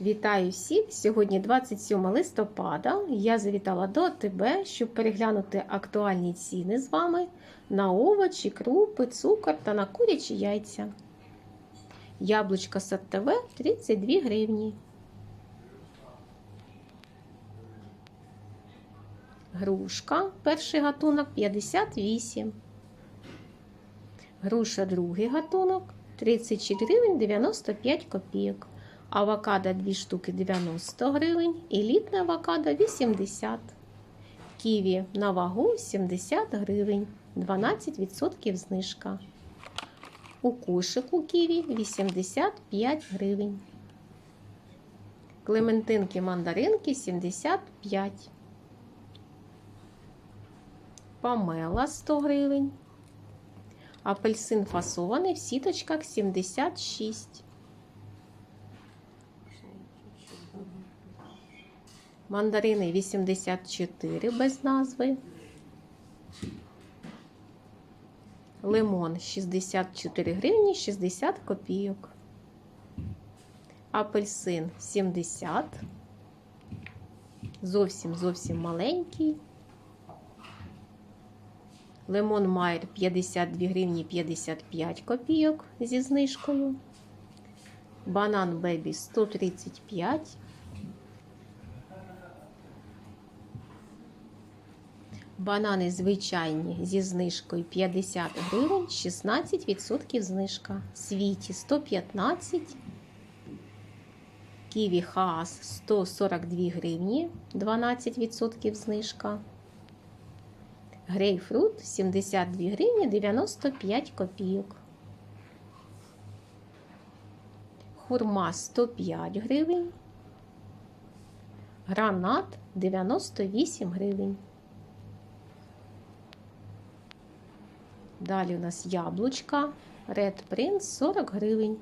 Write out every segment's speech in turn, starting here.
Вітаю всіх! Сьогодні 27 листопада. Я завітала до тебе, щоб переглянути актуальні ціни з вами на овочі, крупи, цукор та на курячі яйця. Яблучко СТВ 32 гривні. Грушка перший гатунок 58. Груша другий гатунок 36 гривень 95 копійок. Авокадо 2 штуки 90 гривень. Елітне авокадо 80. Ківі на вагу 70 гривень. 12% знижка. У кошику ківі 85 гривень. Клементинки мандаринки 75. Помела 100 гривень. Апельсин фасований в сіточках 76. Мандарини 84 без назви. Лимон 64 гривні 60 копійок. Апельсин 70. Зовсім зовсім маленький. Лимон Майер 52 гривні 55 копійок зі знижкою. Банан Бебі 135. Банани звичайні зі знижкою 50 гривень, 16% знижка. Світі 115. Ківі Хаас 142 гривні, 12% знижка. Грейпфрут 72 гривні 95 копійок. Хурма 105 гривень. Гранат 98 гривень. Далі у нас яблучка. Red Prince 40 гривень.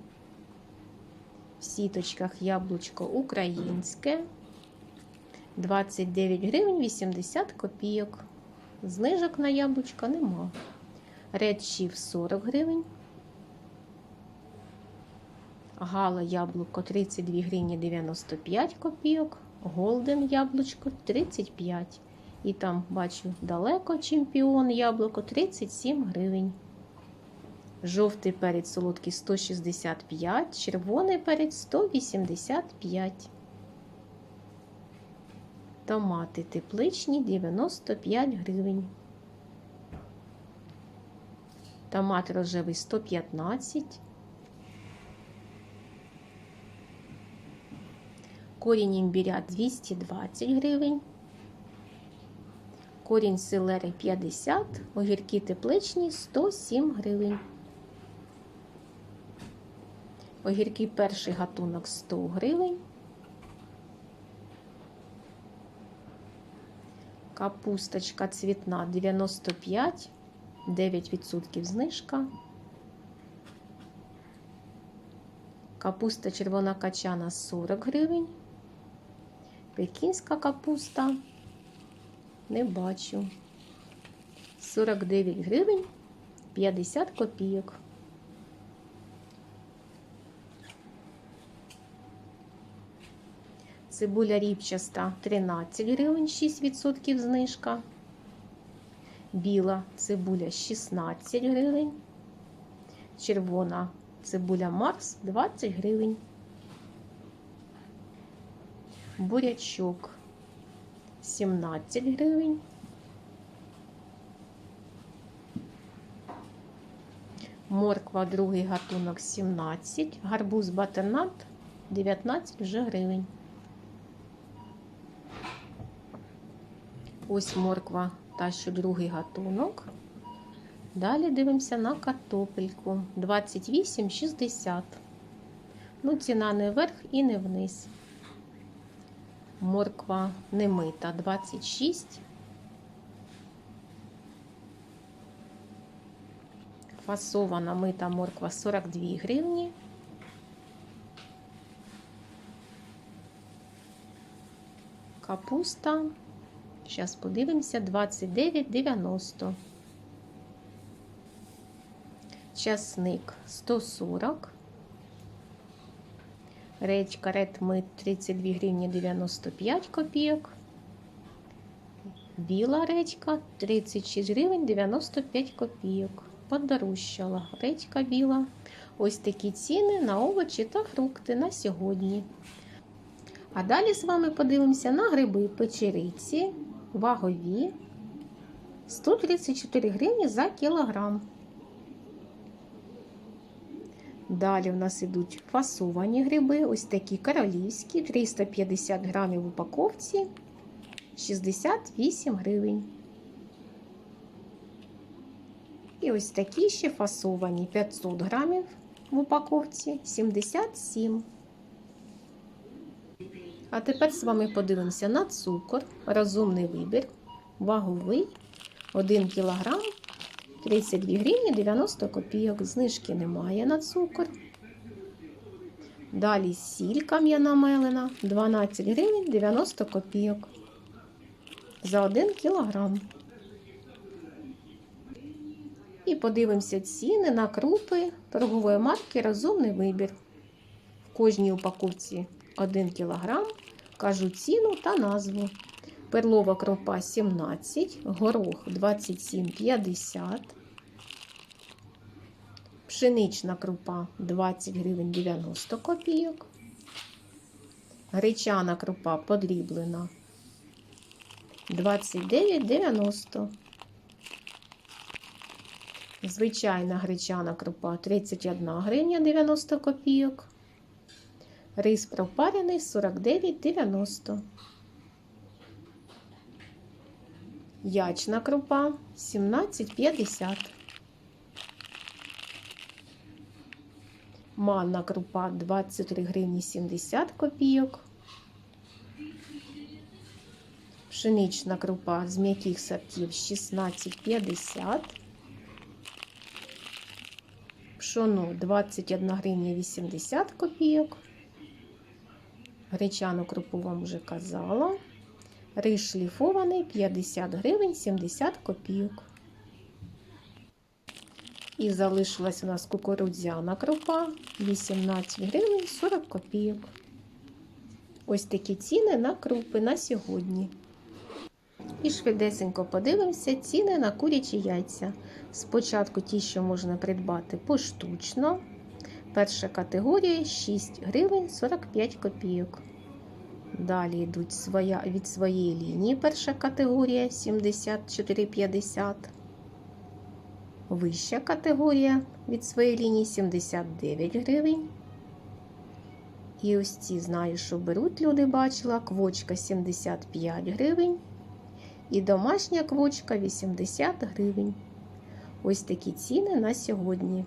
В сіточках яблучко українське. 29 гривень 80 копійок. Знижок на яблучка нема. Red Chief 40 гривень. Гала яблуко 32 гривні 95 копійок. Голден яблучко 35. І там бачу далеко чемпіон яблуко 37 гривень. Жовтий перець солодкий 165, червоний перець 185. Томати тепличні 95 гривень. Томат рожевий 115. Корінь імбіря 220 гривень. Корінь селери 50, огірки тепличні 107 гривень. Огірки перший гатунок 100 гривень. Капусточка цвітна 95, 9% знижка. Капуста червона качана 40 гривень. Пекінська капуста не бачу. 49 гривень 50 копійок. Цибуля ріпчаста 13 гривень 6% знижка. Біла цибуля 16 гривень. Червона цибуля Марс 20 гривень. Бурячок 17 гривень. Морква другий гатунок 17, гарбуз батернат 19 вже гривень. Ось морква та що другий гатунок. Далі дивимося на картопельку 28,60. Ну, ціна не вверх і не вниз. Морква немита 26. Фасована мита морква 42 гривні. Капуста. Зараз подивимося 29,90. Часник 140. Red Meat 32 гривні 95 копійок. Біла редька 36 гривень 95 копійок. Подорожчала редька біла. Ось такі ціни на овочі та фрукти на сьогодні. А далі з вами подивимося на гриби печериці, вагові 134 гривні за кілограм. Далі в нас ідуть фасовані гриби, ось такі королівські, 350 грамів в упаковці, 68 гривень. І ось такі ще фасовані 500 грамів в упаковці, 77. А тепер з вами подивимося на цукор, розумний вибір, ваговий, 1 кілограм 32 гривні 90 копійок. Знижки немає на цукор. Далі сіль кам'яна мелена 12 гривень 90 копійок за 1 кілограм. І подивимося ціни на крупи торгової марки Розумний вибір. В кожній упаковці 1 кілограм. Кажу ціну та назву. Перлова кропа 17, горох 27,50. Пшенична крупа 20 гривень 90 копійок. Гречана крупа подріблена 29,90. Звичайна гречана крупа 31 гривня 90 копійок. Рис пропарений 49,90. Ячна крупа 17,50. Манна крупа 23 гривні 70 копійок. Пшенична крупа з м'яких сортів 16,50. Пшоно 21 гривня 80 копійок. Гречану крупу вам вже казала. Рис шліфований 50 гривень 70 копійок. І залишилась у нас кукурудзяна крупа 18 гривень 40 копійок. Ось такі ціни на крупи на сьогодні. І швидесенько подивимося ціни на курячі яйця. Спочатку ті, що можна придбати поштучно. Перша категорія 6 гривень 45 копійок. Далі йдуть своя, від своєї лінії перша категорія 74,50. Вища категорія від своєї лінії 79 гривень. І ось ці знаю, що беруть люди, бачила. Квочка 75 гривень. І домашня квочка 80 гривень. Ось такі ціни на сьогодні,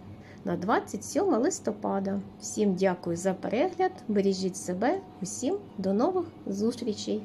на 27 листопада. Всім дякую за перегляд. Бережіть себе, усім до нових зустрічей!